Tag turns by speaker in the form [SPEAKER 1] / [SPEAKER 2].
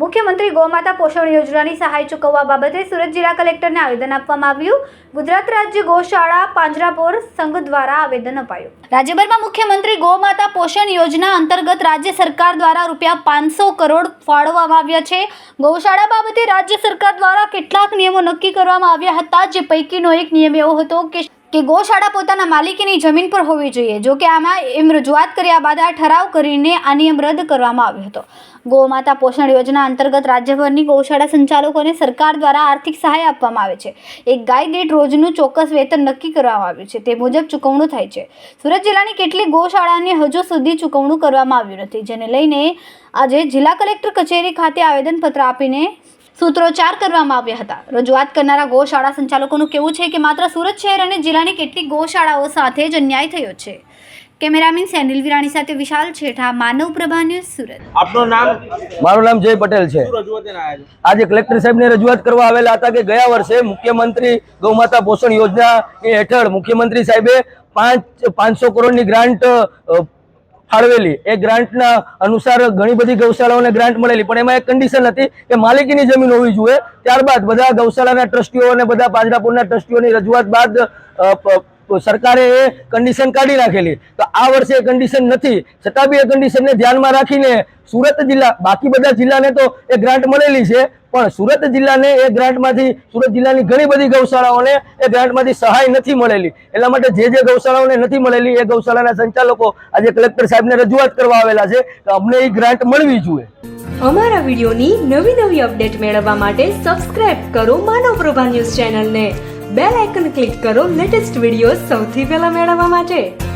[SPEAKER 1] મુખ્યમંત્રી ગૌમાતા પોષણ યોજનાની સહાય ચૂકવવા બાબતે સુરત જિલ્લા કલેક્ટરને આવેદન આપવામાં આવ્યું. ગુજરાત રાજ્ય ગૌશાળા પાંજરાપોર સંઘ દ્વારા આવેદન અપાયું. રાજ્યભરમાં મુખ્યમંત્રી ગૌમાતા પોષણ યોજના અંતર્ગત રાજ્ય સરકાર દ્વારા રૂપિયા પાંચસો કરોડ ફાળવવામાં આવ્યા છે. ગૌશાળા બાબતે રાજ્ય સરકાર દ્વારા કેટલાક નિયમો નક્કી કરવામાં આવ્યા હતા, જે પૈકીનો એક નિયમ એવો હતો કે કે ગૌશાળા પોતાના માલિકીની જમીન પર હોવી જોઈએ. જો કે આમાં એમ રજૂઆત કર્યા બાદ આ ઠરાવ કરીને આ નિયમ રદ કરવામાં આવ્યો હતો. ગૌમાતા પોષણ યોજના અંતર્ગત રાજ્યભરની ગૌશાળા સંચાલકોને સરકાર દ્વારા આર્થિક સહાય આપવામાં આવે છે. એક ગાય દીઠ રોજનું ચોક્કસ વેતન નક્કી કરવામાં આવ્યું છે. તે મુજબ ચૂકવણું થાય છે. સુરત જિલ્લાની કેટલીક ગૌશાળાને હજુ સુધી ચૂકવણું કરવામાં આવ્યું નથી. જેને લઈને આજે જિલ્લા કલેક્ટર કચેરી ખાતે આવેદનપત્ર આપીને સૂત્રોચ્ચાર કરવામાં આવ્યા હતા. રજૂઆત કરનારા ગૌશાળા સંચાલકોનું કહેવું છે કે માત્ર સુરત શહેર અને જિલ્લાની કેટલીક ગૌશાળાઓ સાથે જ અન્યાય થયો છે. કેમેરામેન સેનિલ વિરાણી સાથે વિશાલ છેઠા માનવ પ્રભા ન્યૂઝ સુરત.
[SPEAKER 2] આપનું નામ?
[SPEAKER 3] મારું નામ જય પટેલ છે. આજે કલેક્ટર સાહેબને રજૂઆત કરવા આવેલા હતા કે ગયા વર્ષે મુખ્યમંત્રી ગૌમાતા પોષણ યોજના હેઠળ મુખ્યમંત્રી સાહેબે પાંચ પાંચસો કરોડની ગ્રાન્ટ ફાળવેલી. એ ગ્રાન્ટના અનુસાર ઘણી બધી ગૌશાળાઓને ગ્રાન્ટ મળેલી. પણ એમાં એક કન્ડિશન હતી કે માલિકીની જમીન હોવી જોઈએ. ત્યારબાદ બધા ગૌશાળાના ટ્રસ્ટીઓ અને બધા પાંજરાપુરના ટ્રસ્ટીઓની રજૂઆત બાદ સરકારે એ કન્ડિશન કાઢી નાખેલી. તો આ વર્ષે એ કન્ડિશન નથી. છતાં બી એ કન્ડિશનને ધ્યાનમાં રાખીને સુરત જિલ્લા, બાકી બધા જિલ્લાને તો એ ગ્રાન્ટ મળેલી છે. પણ સુરત જિલ્લાને એ ગ્રાન્ટમાંથી, સુરત જિલ્લાની ઘણી બધી ગૌશાળાઓને એ ગ્રાન્ટમાંથી સહાય નથી મળેલી. એટલા માટે જે જે ગૌશાળાઓને નથી મળેલી, એ ગૌશાળાના સંચાલકો આજે કલેક્ટર સાહેબને રજૂઆત કરવા આવેલા છે કે અમને એ ગ્રાન્ટ મળવી જોઈએ.
[SPEAKER 4] અમારા વિડીયોની નવી નવી અપડેટ મેળવવા માટે સબસ્ક્રાઇબ કરો માનવ પ્રભા ન્યૂઝ ચેનલને. બેલ આઇકન ક્લિક કરો લેટેસ્ટ વીડિયો સૌથી પહેલા મેળવવા માટે.